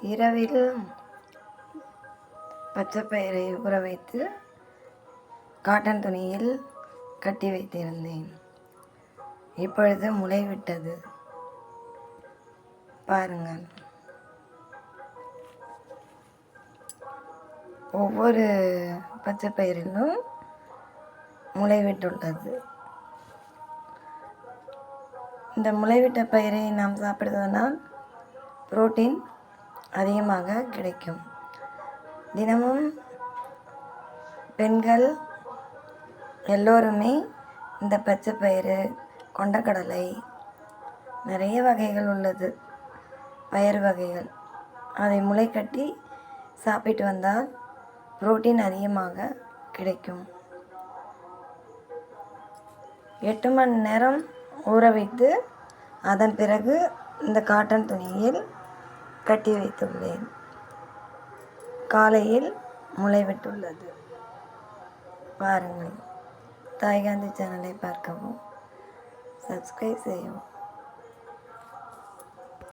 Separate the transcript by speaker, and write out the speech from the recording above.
Speaker 1: இரவில் பச்சைப்பயிரை ஊற வைத்து காட்டன் துணியில் கட்டி வைத்திருந்தேன். இப்பொழுது முளைவிட்டது. பாருங்கள். ஒவ்வொரு பச்சைப்பயிரிலும் முளைவிட்டுள்ளது. இந்த முளைவிட்ட பயிரை நாம் சாப்பிடுவதனால் புரோட்டீன் அதிகமாக கிடைக்கும். தினமும் பெண்கள் எல்லோருமே இந்த பச்சை பயிறு கொண்டக்கடலை நிறைய வகைகள் உள்ளது. பயிறு வகைகள். அதை முளைக்கட்டி சாப்பிட்டு வந்தால் புரோட்டீன் அதிகமாக கிடைக்கும். எட்டு மணி நேரம் ஊற வைத்து அதன் பிறகு இந்த காட்டன் துணியில் கட்டி வைத்துள்ளேன். காலையில் முளைவிட்டுள்ளது. பாருங்கள். தாய்காந்தி சேனலை பார்க்கவும் சப்ஸ்கிரைப் செய்யவும்.